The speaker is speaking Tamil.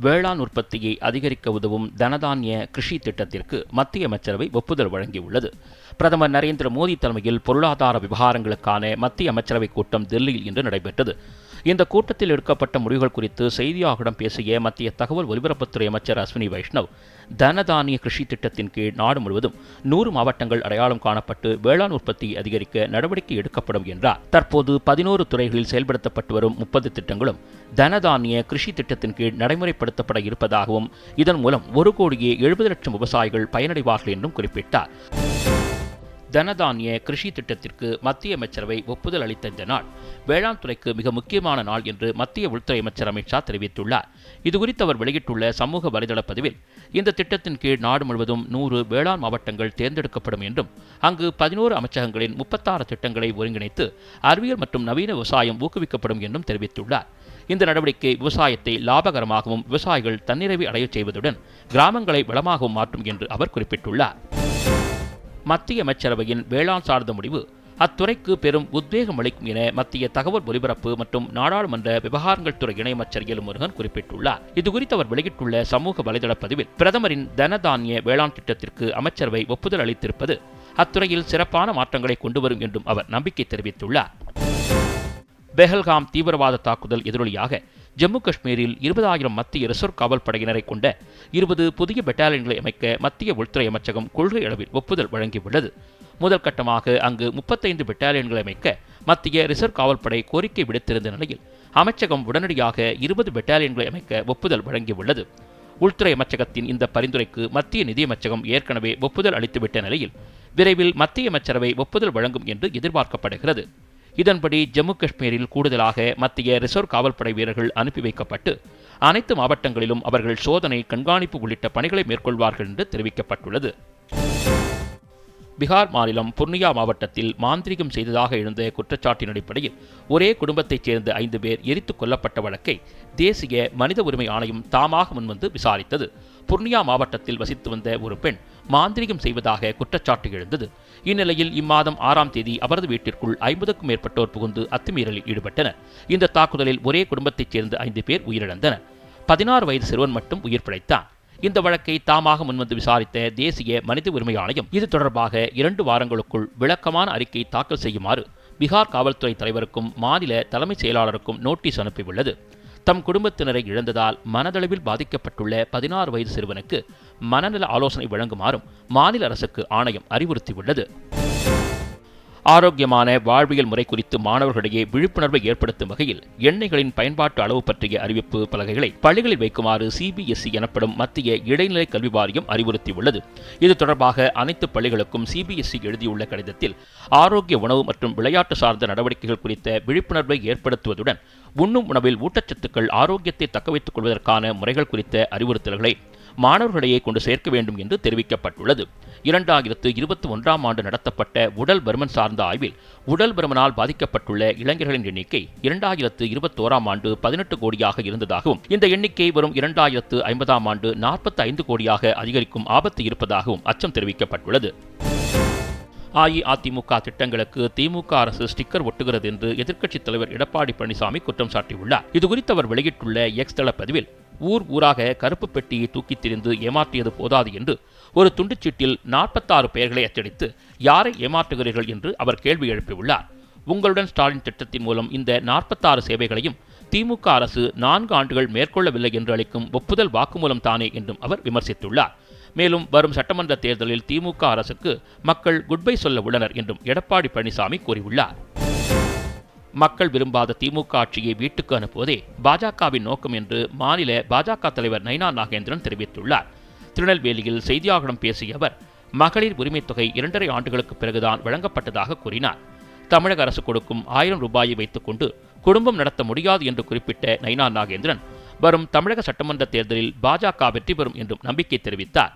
வேளாண் உற்பத்தியை அதிகரிக்க உதவும் தனதானிய கிருஷி திட்டத்திற்கு மத்திய அமைச்சரவை ஒப்புதல் வழங்கியுள்ளது. பிரதமர் நரேந்திர மோடி தலைமையில் பொருளாதார விவகாரங்களுக்கான மத்திய அமைச்சரவை கூட்டம் டெல்லியில் இன்று நடைபெற்றது. இந்த கூட்டத்தில் எடுக்கப்பட்ட முடிவுகள் குறித்து செய்தியாளர்களிடம் பேசிய மத்திய தகவல் ஒலிபரப்புத்துறை அமைச்சர் அஸ்வினி வைஷ்ணவ் தனதானிய கிருஷி திட்டத்தின் கீழ் நாடு முழுவதும் நூறு மாவட்டங்கள் அடையாளம் காணப்பட்டு வேளாண் உற்பத்தி அதிகரிக்க நடவடிக்கை எடுக்கப்படும் என்றார். தற்போது பதினோரு துறைகளில் செயல்படுத்தப்பட்டு வரும் முப்பது திட்டங்களும் தனதானிய கிருஷி திட்டத்தின் கீழ் நடைமுறைப்படுத்தப்பட இருப்பதாகவும் இதன் மூலம் ஒரு கோடியே எழுபது லட்சம் விவசாயிகள் பயனடைவார்கள் என்றும் குறிப்பிட்டார். தனதானிய கிருஷி திட்டத்திற்கு மத்திய அமைச்சரவை ஒப்புதல் அளித்த இந்த நாள் வேளாண் துறைக்கு மிக முக்கியமான நாள் என்று மத்திய உள்துறை அமைச்சர் அமித்ஷா தெரிவித்துள்ளார். இதுகுறித்து அவர் வெளியிட்டுள்ள சமூக வலைதள பதிவில் இந்த திட்டத்தின் கீழ் நாடு முழுவதும் நூறு வேளாண் மாவட்டங்கள் தேர்ந்தெடுக்கப்படும் என்றும் அங்கு பதினோரு அமைச்சகங்களின் முப்பத்தாறு திட்டங்களை ஒருங்கிணைத்து அறிவியல் மற்றும் நவீன விவசாயம் ஊக்குவிக்கப்படும் என்றும் தெரிவித்துள்ளார். இந்த நடவடிக்கை விவசாயத்தை லாபகரமாகவும் விவசாயிகள் தன்னிறைவை அடையச் செய்வதுடன் கிராமங்களை வளமாகவும் மாற்றும் என்று அவர் குறிப்பிட்டுள்ளார். மத்திய அமைச்சரவையின் வேளாண் சார்ந்த முடிவு. அத்துறைக்கு பெரும் உத்வேகம் அளிக்கும் என மத்திய தகவல் ஒலிபரப்பு மற்றும் நாடாளுமன்ற விவகாரங்கள் துறை இணையமைச்சர் முருகன் குறிப்பிட்டுள்ளார். இதுகுறித்து அவர் வெளியிட்டுள்ள சமூக வலைதள பதிவில் பிரதமரின் தனதானிய வேளாண் திட்டத்திற்கு அமைச்சரவை ஒப்புதல் அளித்திருப்பது அத்துறையில் சிறப்பான மாற்றங்களை கொண்டு வரும் என்றும் அவர் நம்பிக்கை தெரிவித்துள்ளார். பெஹல்காம் தீவிரவாத தாக்குதல் எதிரொலியாக ஜம்மு காஷ்மீரில் இருபதாயிரம் மத்திய ரிசர்வ் காவல் படையினரை கொண்ட இருபது புதிய பெட்டாலியன்களை அமைக்க மத்திய உள்துறை அமைச்சகம் கொள்கை அளவில் ஒப்புதல் வழங்கியுள்ளது. முதல் கட்டமாக அங்கு முப்பத்தைந்து பெட்டாலியன்களை அமைக்க மத்திய ரிசர்வ் காவல் படை கோரிக்கை விடுத்திருந்த நிலையில் அமைச்சகம் உடனடியாக இருபது பெட்டாலியன்களை அமைக்க ஒப்புதல் வழங்கியுள்ளது. உள்துறை அமைச்சகத்தின் இந்த பரிந்துரைக்கு மத்திய நிதியமைச்சகம் ஏற்கனவே ஒப்புதல் அளித்துவிட்ட நிலையில் விரைவில் மத்திய அமைச்சரவை ஒப்புதல் வழங்கும் என்று எதிர்பார்க்கப்படுகிறது. இதன்படி ஜம்மு காஷ்மீரில் கூடுதலாக மத்திய ரிசர்வ் காவல்படை வீரர்கள் அனுப்பி வைக்கப்பட்டு அனைத்து மாவட்டங்களிலும் அவர்கள் சோதனை கண்காணிப்பு உள்ளிட்ட பணிகளை மேற்கொள்வார்கள் என்று தெரிவிக்கப்பட்டுள்ளது. பீகார் மாநிலம் புர்னியா மாவட்டத்தில் மாந்திரிகம் செய்ததாக எழுந்த குற்றச்சாட்டின் அடிப்படையில் ஒரே குடும்பத்தைச் சேர்ந்த ஐந்து பேர் எரித்துக் கொல்லப்பட்ட வழக்கை தேசிய மனித உரிமை ஆணையம் தாமாக முன்வந்து விசாரித்தது. புர்னியா மாவட்டத்தில் வசித்து வந்த ஒரு பெண் மாந்திரிகம் செய்வதாக குற்றச்சாட்டு எழுந்தது. இந்நிலையில் இம்மாதம் ஆறாம் தேதி அவரது வீட்டிற்குள் ஐம்பதுக்கும் மேற்பட்டோர் புகுந்து அத்துமீறலில் ஈடுபட்டனர். இந்த தாக்குதலில் ஒரே குடும்பத்தைச் சேர்ந்த ஐந்து பேர் உயிரிழந்தனர். பதினாறு வயது சிறுவன் மட்டும் உயிர் பிழைத்தான். இந்த வழக்கை தாமாக முன்வந்து விசாரித்த தேசிய மனித உரிமை ஆணையம் இது தொடர்பாக இரண்டு வாரங்களுக்குள் விளக்கமான அறிக்கை தாக்கல் செய்யுமாறு பீகார் காவல்துறை தலைவருக்கும் மாநில தலைமைச் செயலாளருக்கும் நோட்டீஸ் அனுப்பியுள்ளது. தம் குடும்பத்தினரை இழந்ததால் மனதளவில் பாதிக்கப்பட்டுள்ள பதினாறு வயது சிறுவனுக்கு மனநல ஆலோசனை வழங்குமாறும் மாநில அரசுக்கு ஆணையம் அறிவுறுத்தியுள்ளது. ஆரோக்கியமான வாழ்வியல் முறை குறித்து மாணவர்களிடையே விழிப்புணர்வை ஏற்படுத்தும் வகையில் எண்ணெய்களின் பயன்பாட்டு அளவு பற்றிய அறிவிப்பு பலகைகளை பள்ளிகளில் வைக்குமாறு சிபிஎஸ்இ எனப்படும் மத்திய இடைநிலை கல்வி வாரியம் அறிவுறுத்தியுள்ளது. இது தொடர்பாக அனைத்து பள்ளிகளுக்கும் சிபிஎஸ்இ எழுதியுள்ள கடிதத்தில் ஆரோக்கிய உணவு மற்றும் விளையாட்டு சார்ந்த நடவடிக்கைகள் குறித்த விழிப்புணர்வை ஏற்படுத்துவதுடன் உண்ணும் உணவில் ஊட்டச்சத்துக்கள் ஆரோக்கியத்தை தக்கவைத்துக் கொள்வதற்கான முறைகள் குறித்த அறிவுறுத்தல்களை மாணவர்களிடையே கொண்டு சேர்க்க வேண்டும் என்று தெரிவிக்கப்பட்டுள்ளது. இரண்டாயிரத்து இருபத்தி ஒன்றாம் ஆண்டு நடத்தப்பட்ட உடல் பருமன் சார்ந்த ஆய்வில் உடல் பருமனால் பாதிக்கப்பட்டுள்ள இளைஞர்களின் எண்ணிக்கை இரண்டாயிரத்து இருபத்தோராம் ஆண்டு பதினெட்டு கோடியாக இருந்ததாகவும் இந்த எண்ணிக்கை வரும் இரண்டாயிரத்து ஐம்பதாம் ஆண்டு நாற்பத்தி ஐந்து கோடியாக அதிகரிக்கும் ஆபத்து இருப்பதாகவும் அச்சம் தெரிவிக்கப்பட்டுள்ளது. அஇஅதிமுக திட்டங்களுக்கு திமுக அரசு ஸ்டிக்கர் ஒட்டுகிறது என்று எதிர்க்கட்சித் தலைவர் எடப்பாடி பழனிசாமி குற்றம் சாட்டியுள்ளார். இதுகுறித்து அவர் வெளியிட்டுள்ள எக்ஸ் தள பதிவில் ஊர் ஊராக கருப்பு பெட்டியை தூக்கித் திரிந்து ஏமாற்றியது போதாது என்று ஒரு துண்டுச்சீட்டில் நாற்பத்தாறு பெயர்களை அச்சடித்து யாரை ஏமாற்றுகிறீர்கள் என்று அவர் கேள்வி எழுப்பியுள்ளார். உங்களுடன் ஸ்டாலின் திட்டத்தின் மூலம் இந்த நாற்பத்தாறு சேவைகளையும் திமுக அரசு நான்கு ஆண்டுகள் மேற்கொள்ளவில்லை என்று அளிக்கும் ஒப்புதல் வாக்குமூலம் தானே என்றும் அவர் விமர்சித்துள்ளார். மேலும் வரும் சட்டமன்ற தேர்தலில் திமுக அரசுக்கு மக்கள் குட்பை சொல்ல உள்ளனர் என்றும் எடப்பாடி பழனிசாமி கூறியுள்ளார். மக்கள் விரும்பாத திமுக ஆட்சியை வீட்டுக்கு அனுப்புவதே பாஜகவின் நோக்கம் என்று மாநில பாஜக தலைவர் நைனா நாகேந்திரன் தெரிவித்துள்ளார். திருநெல்வேலியில் செய்தியாளர்களிடம் பேசிய அவர் மகளிர் உரிமைத் தொகை இரண்டரை ஆண்டுகளுக்கு பிறகுதான் வழங்கப்பட்டதாக கூறினார். தமிழக அரசு கொடுக்கும் ஆயிரம் ரூபாயை வைத்துக்கொண்டு குடும்பம் நடத்த முடியாது என்று குறிப்பிட்ட நைனா நாகேந்திரன் வரும் தமிழக சட்டமன்ற தேர்தலில் பாஜக வெற்றி பெறும் என்றும் நம்பிக்கை தெரிவித்தார்.